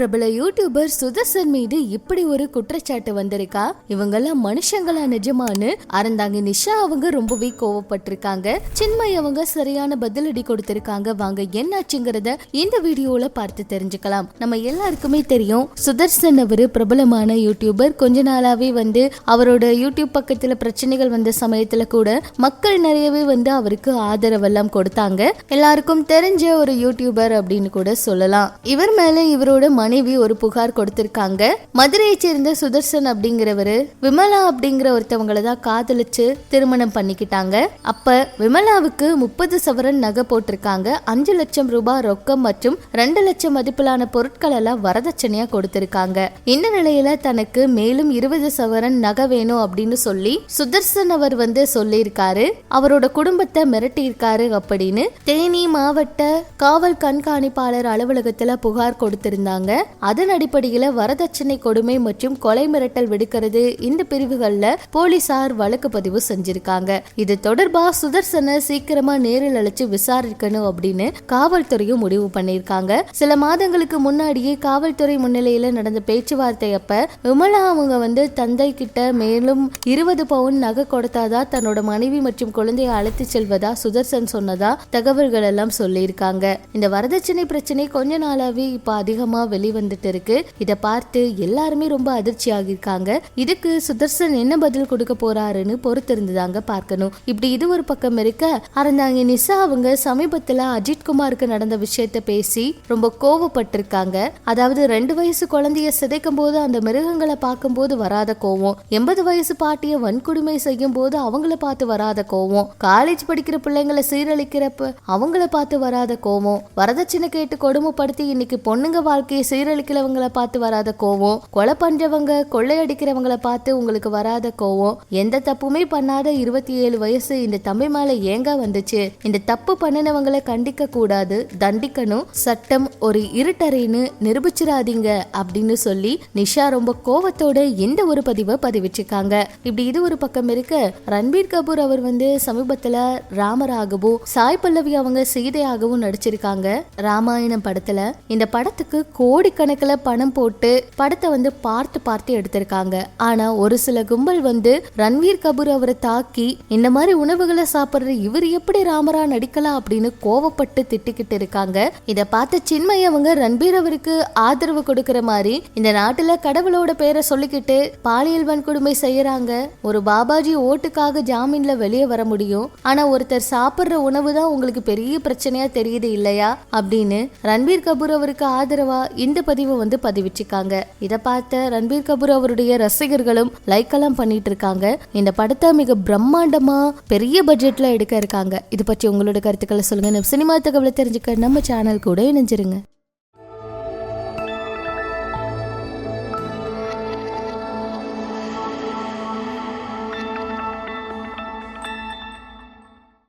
பிரபல யூடியூபர் சுதர்சன் மீது இப்படி ஒரு குற்றச்சாட்டு வந்திருக்கா? இவங்கெல்லாம் மனுஷங்களா நிஜமானு அறந்தாங்க நிஷா அவங்க ரொம்பவே கோவப்பட்டிருக்காங்க. சின்மய் அவங்க சரியான பதிலடி கொடுத்திருக்காங்க. வாங்க என்னாச்சுங்கிறத இந்த வீடியோல பார்த்து தெரிஞ்சுக்கலாம். நம்ம எல்லாருக்குமே தெரியும் சுதர்சன் அவரு பிரபலமான யூடியூபர் கொஞ்ச நாளாவே வந்து அவரோட யூடியூப் பக்கத்துல பிரச்சனைகள் வந்த சமயத்துல கூட மக்கள் நிறையவே வந்து அவருக்கு ஆதரவெல்லாம் கொடுத்தாங்க. எல்லாருக்கும் தெரிஞ்ச ஒரு யூடியூபர் அப்படின்னு கூட சொல்லலாம். இவர் மேல இவரோட மனைவி ஒரு புகார் கொடுத்திருக்காங்க. மதுரையை சேர்ந்த சுதர்சன் அப்படிங்கிறவரு விமலா அப்படிங்கிற ஒருத்தவங்களை தான் காதலிச்சு திருமணம் பண்ணிக்கிட்டாங்க. அப்ப விமலாவுக்கு முப்பது சவரன் நகை போட்டிருக்காங்க. அஞ்சு லட்சம் ரூபாய் ரொக்கம் மற்றும் ரெண்டு லட்சம் மதிப்பிலான பொருட்கள் எல்லாம் வரதட்சணையா கொடுத்திருக்காங்க. இந்த நிலையில தனக்கு மேலும் இருபது சவரன் நகை வேணும் அப்படின்னு சொல்லி சுதர்சன் அவர் வந்து சொல்லியிருக்காரு. அவரோட குடும்பத்தை மிரட்டியிருக்காரு அப்படின்னு தேனி மாவட்ட காவல் கண்காணிப்பாளர் அலுவலகத்துல புகார் கொடுத்திருந்தாங்க. அதன் அடிப்படையில வரதட்சணை கொடுமை மற்றும் கொலை மிரட்டல் விடுக்கிறது இந்த பிரிவுகள்ல போலீசார் வழக்கு பதிவு செஞ்சிருக்காங்க. இது தொடர்பா சுதர்சனை சீக்கிரமா நேரில் அழைச்சு விசாரிக்கணும் அப்படின்னு காவல்துறையும் முடிவு பண்ணியிருக்காங்க. சில மாதங்களுக்கு முன்னாடியே காவல்துறை முன்னிலையில நடந்த பேச்சுவார்த்தை அப்ப விமலா அவங்க வந்து தந்தை கிட்ட மேலும் இருபது பவுன் நகை கொடுத்தாதான் தன்னோட மனைவி மற்றும் குழந்தையை அழைத்து செல்வதா சுதர்சன் சொன்னதா தகவல்கள் எல்லாம் சொல்லியிருக்காங்க. இந்த வரதட்சணை பிரச்சனை கொஞ்ச நாளாவே இப்ப அதிகமா வெளிவந்துட்டு இருக்கு. இதை பார்த்து எல்லாருமே ரொம்ப அதிர்ச்சி ஆகியிருக்காங்க இதுக்கு சுதர்சன் என்ன பதில் கொடுக்க போறாருன்னு பொறுத்திருந்துதாங்க பார்க்கணும். இப்படி இது ஒரு பக்கம் இருக்க அறந்தாங்க நிசா அவங்க சமீபத்துல அஜித் குமாருக்கு நடந்த விஷயத்த பேசி ரொம்ப கோவப்பட்டிருக்காங்க. அதாவது ரெண்டு வயசு குழந்தைய சிதைக்கும் போது அந்த மிருகங்களை பார்க்கும் போது வராத கோவம். எண்பது வயசு பாட்டிய வன்கொடுமை செய்யும் போது அவங்கள பார்த்து வராத கோவம். காலேஜ் படிக்கிற பிள்ளைங்களை சீரழிக்கிறப்ப அவங்கள பார்த்து வராத கோவம். வரதட்சணை கேட்டு கொடுமைப்படுத்தி இன்னைக்கு பொண்ணுங்க வாழ்க்கையை சீரழிக்கிறவங்கள பார்த்து வராத கோவம் கொலை பண்றவங்க கொள்ளையடிக்கிறவங்கள பார்த்து உங்களுக்கு வராத கோவம் எந்த தப்புமே பண்ணாத இருபத்தி ஏழு வயசு இந்த தம்பி மேல ஏங்க வந்துச்சு? இந்த தப்பு பண்ணினவங்களை கண்டிக்க கூடாது தண்டிக்கணும் சட்டம் ஒரு இருட்டறைன்னு நிரூபிச்சிடாதீங்க அப்படின்னு சொல்லி நிஷா ரொம்ப கோவத்தோட இந்த ஒரு பதிவை பதிவிச்சிருக்காங்க. இப்படி இது ஒரு பக்கம் இருக்க. ரன்பீர் கபூர் அவர் வந்து சமீபத்துல ராமராகவும் சாய் பல்லவி அவங்க சீதையாகவும் நடிச்சிருக்காங்க. ராமாயணம் படத்துல. இந்த படத்துக்கு கோடிக்கணக்கில் பணம் போட்டு படத்தை வந்து பார்த்து பார்த்து எடுத்திருக்காங்க. ஆனா ஒரு சில கும்பல் வந்து ரன்வீர் கபூர் அவரை தாக்கி இந்த மாதிரி உணவுகளை சாப்பிடுற இவர் எப்படி ராமரா நடிக்கலாம்? அப்படின்னு கோவப்பட்டு திட்டிக்கிட்டு இருக்காங்க. இத பார்த்த சின்மய் அவங்க ரன்பீர் அவருக்கு ஆதரவு கொடுக்கிற மாதிரி இந்த நாட்டுல கடவுளோட பேரை சொல்லிக்கிட்டு பாலியல் வன்கொடுமை செய்யறாங்க. ஒரு பாபாஜி ஓட்டுக்காக ஜாமீன்ல வெளியே வர முடியும். ஆனா ஒருத்தர் சாப்பிடுற உணவு தான் உங்களுக்கு பெரிய பிரச்சனையா தெரியுது இல்லையா? அப்படின்னு ரன்பீர் கபூர் அவருக்கு ஆதரவா இந்த பதிவை வந்து பதிவிச்சிருக்காங்க. இதை பார்த்த ரன்பீர் கபூர் அவருடைய ரசிகர்களும் லைக் எல்லாம் பண்ணிட்டு இருக்காங்க இந்த படத்தை மிக பிரம்மாண்டமா பெரிய பட்ஜெட்ல எடுக்க இருக்காங்க. இது பற்றி உங்களோட கருத்துக்களை சொல்லுங்க. சினிமா தகவலை தெரிஞ்சுக்க நம்ம சேனல் கூட இணைஞ்சிருங்க.